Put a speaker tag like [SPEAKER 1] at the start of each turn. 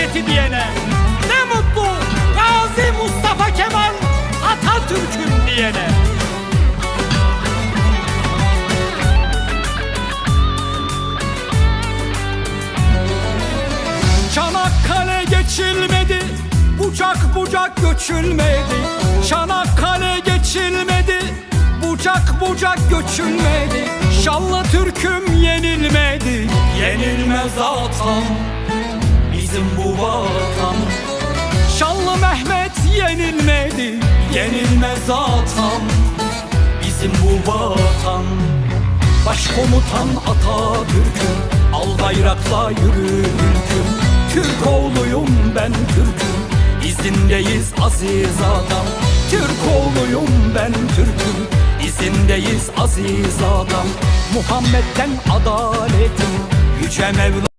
[SPEAKER 1] Cumhuriyeti diyene Ne mutlu Gazi Mustafa Kemal Atatürk'üm diyene. Çanakkale geçilmedi Bucak bucak göçülmedi. Çanakkale geçilmedi Bucak bucak göçülmedi. Şanlı Türk'üm yenilmedi. Yenilmez atam vatan Şanlı Mehmet yenilmedi Yenilmez atam. Bizim bu vatan Başkomutan Atatürk'üm Al bayrakla yürü ülküm Türk oğluyum ben Türk'üm İzindeyiz aziz adam. Türk oğluyum ben Türk'üm İzindeyiz aziz adam. Muhammed'den adaletim Yüce Mevla